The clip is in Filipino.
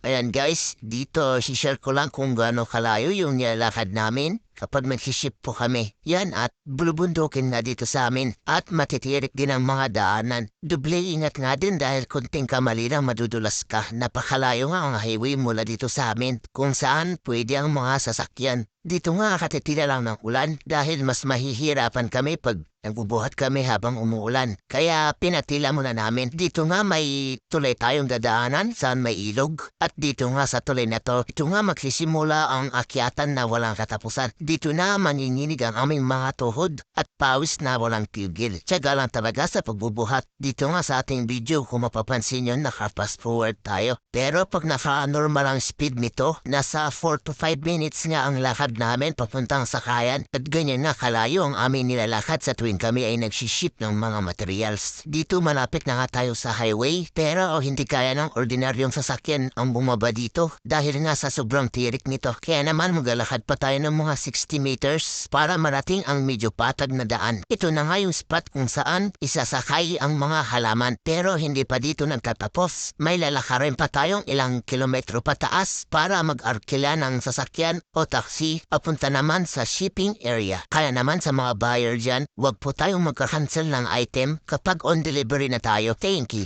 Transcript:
Ayan guys, dito share ko lang kung gaano kalayo yung nilalakad namin kapag mag-ship po kami. Yan at bulubundukin na dito sa amin at matitirik din ang mga daanan. Duble ingat nga din dahil kunting kamali lang madudulas ka. Napakalayo nga ang highway mula dito sa amin kung saan pwede ang mga sasakyan. Dito nga katitila lang ng ulan dahil mas mahihirapan kami pag nagbubuhat kami habang umuulan. Kaya pinatila muna namin. Dito nga may tulay tayong dadaanan saan may ilog. At dito nga sa tulay na to, dito nga magsisimula ang akyatan na walang katapusan. Dito na manginginig ang aming mga tuhod at pawis na walang tigil. Tiyaga lang talaga sa pagbubuhat. Dito nga sa ating video kung mapapansin nyo naka-fast forward tayo. Pero pag naka-normal ang speed nito, nasa 4 to 5 minutes nga ang lakad namin papuntang sakayan. At ganyan nga kalayo ang aming nilalakad sa tuwing kami ay nagsiship ng mga materials. Dito malapit na nga tayo sa highway pero hindi kaya ng ordinaryong sasakyan ang bumaba dito dahil nga sa sobrang tirik nito. Kaya naman maglalakad pa tayo ng mga 60 meters para marating ang medyo patag na daan. Ito na nga yung spot kung saan isasakay ang mga halaman pero hindi pa dito nagtatapos. May lalakarin pa tayong ilang kilometro pataas para mag-arkila ng sasakyan o taxi papunta naman sa shipping area. Kaya naman sa mga buyer dyan, huwag po tayong magka-cancel ng item kapag on delivery na tayo. Thank you.